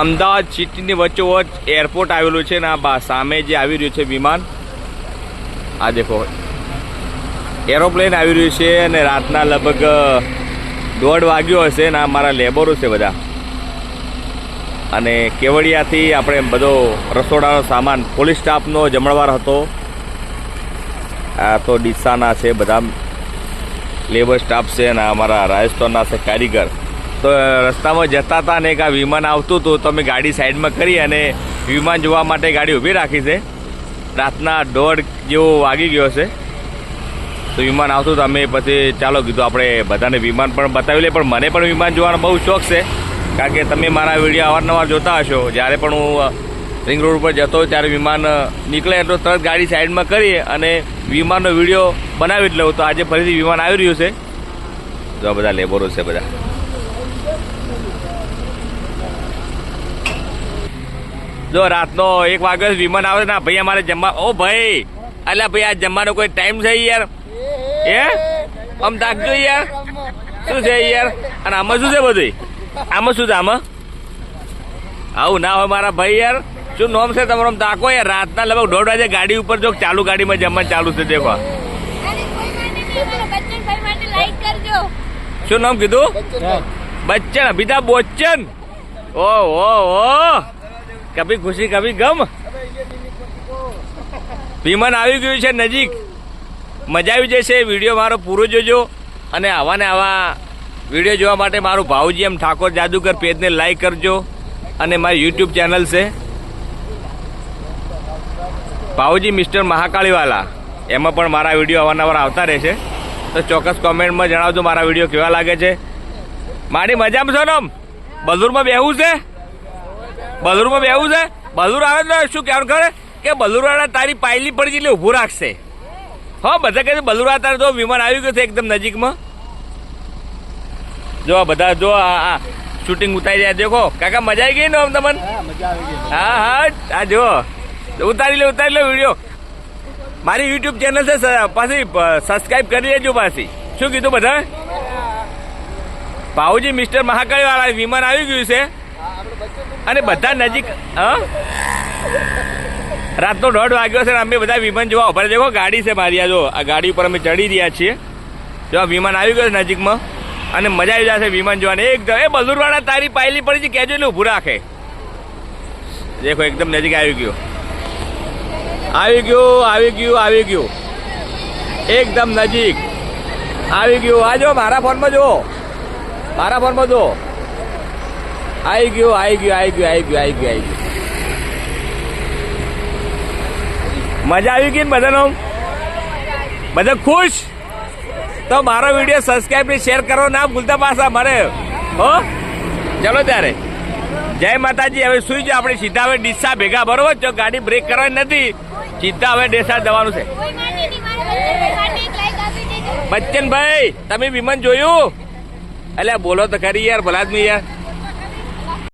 અમદાવાદ સિટીની વચ્ચોવચ એરપોર્ટ આવેલું છે ને આ સામે જે આવી રહ્યું છે વિમાન, આ દેખો. એરોપ્લેન આવી રહ્યું છે અને રાતના લગભગ દોઢ વાગ્યો હશે ને આ મારા લેબરો છે બધા. અને કેવડિયાથી આપણે બધો રસોડાનો સામાન, પોલીસ સ્ટાફનો જમણવાર હતો. આ તો ડીસાના છે બધા લેબર સ્ટાફ છે અને અમારા રાજસ્થાનના છે કારીગર. તો રસ્તામાં જતા હતા ને એક આ વિમાન આવતું હતું, તો અમે ગાડી સાઈડમાં કરી અને વિમાન જોવા માટે ગાડી ઊભી રાખી છે. રાતના દોઢ જેવો વાગી ગયો છે તો વિમાન આવતું હતું, અમે પછી ચાલો કીધું આપણે બધાને વિમાન પણ બતાવી લઈએ, પણ મને પણ વિમાન જોવાનો બહુ શોખ છે. કારણ કે તમે મારા વીડિયો અવારનવાર જોતા હશો. જ્યારે પણ હું રિંગ રોડ ઉપર જતો ત્યારે વિમાન નીકળે તો તરત ગાડી સાઈડમાં કરી અને વિમાનનો વીડિયો બનાવી જ લઉં. તો આજે ફરીથી વિમાન આવી રહ્યું છે. આ બધા લેબરો છે બધા. જો રાતનો એક વાગે વિમાન આવે ને ભાઈ અમારે જમવા ઓ ભાઈ અલ્યા ભાઈ આ જમવાનો કોઈ ટાઈમ છે યાર? એ આમ તાકજો યાર. શું છે યાર? અને આમાં શું છે બધું આમાં શું છે આમાં? આવું ના હોય મારા ભાઈ યાર. શું નોમ છે તમારો? તાકો યાર. રાતના લગભગ દોઢ વાગે ગાડી ઉપર જો ચાલુ ગાડીમાં જમવાનું ચાલુ છે દેખો. શું નામ કીધું? બચ્ચન. અમિતાભ બોચ્ચન. ઓ ઓ ઓ. કભી ખુશી, કભી ગમ? વિમાન આવી ગયું છે નજીક. મજા આવી જશે. વીડિયો મારો પૂરો જોજો અને આવા ને આવા વીડિયો જોવા માટે મારું ભાવજી એમ ઠાકોર જાદુગર પેજને લાઈક કરજો અને મારી યુટ્યુબ ચેનલ છે. ભાવજી મિસ્ટર મહાકાળીવાલા. એમાં પણ મારા વીડિયો અવારનવાર આવતા રહેશે તો ચોક્કસ કોમેન્ટમાં જણાવજો મારા વીડિયો કેવા લાગે છે. મારી મજામાં છો ને આમ? બલુરમાં બેહવું છે? બલુરમાં બેવું છે? બલુર આવે તો શું કહેવાનું ખરે કે બલુરવાળા તારી પાયલી પડી એટલે ઊભું રાખશે. હો બધા કહે બલુરા તારે જો વિમાન આવી ગયું છે એકદમ નજીકમાં. જો આ બધા જો આ શૂટિંગ ઉતારી રહ્યા દેખો. કાકા મજા આવી ગઈ ને આમ તમને? હા હા આ જો ઉતારી લે ઉતારી લે વીડિયો. મારી યુટ્યુબ ચેનલ છે પાછી સબસ્ક્રાઇબ કરી લેજો પાછી. શું કીધું બધા? ભાઉજી મિસ્ટર મહાકાળી વાળા વિમાન આવી ગયું છે. અને બધા નજીક, હા? રાતનો દોઢ વાગ્યો છે અમે બધા વિમાન જોવા ઊભા દેખો ગાડી છે મારી આ જો. આ ગાડી ઉપર અમે ચડી રહ્યા છીએ. જો આ વિમાન આવી ગયું નજીકમાં. અને મજા આવી જશે વિમાન જોવાની. એકદમ, એ બલુરવાળા તારી પાયલી પડી છે, કેજો એટલે ઊભું રાખે. દેખો, એકદમ નજીક આવી ગયું. આવી ગયું આવી ગયું આવી ગયું. એકદમ નજીક. આવી ગયું. આ જો, મારા ફોનમાં જુઓ મારા ફોનમાં જુઓ આવી ગયું આવી ગયું આવી ગયું આવી ગયું આવી ગયું આવી ગયું. મજા આવી ગઈ ને બધાનો? બધા ખુશ? તો મારો વીડિયો સબસ્ક્રાઈબ ને શેર કરો ના ભૂલતા પાછા મારે. હો? ચલો ત્યારે. જય માતાજી હવે સુઈ જાઓ આપણે સીધા હવે ડીસા ભેગા બરોબર? જો ગાડી બ્રેક કરવાની નથી સીધા હવે ડેસા જવાનું છે. બચ્ચનભાઈ તમે વિમાન જોયું? અલ્યા બોલો તો ખરી યાર ભલાદમી યાર.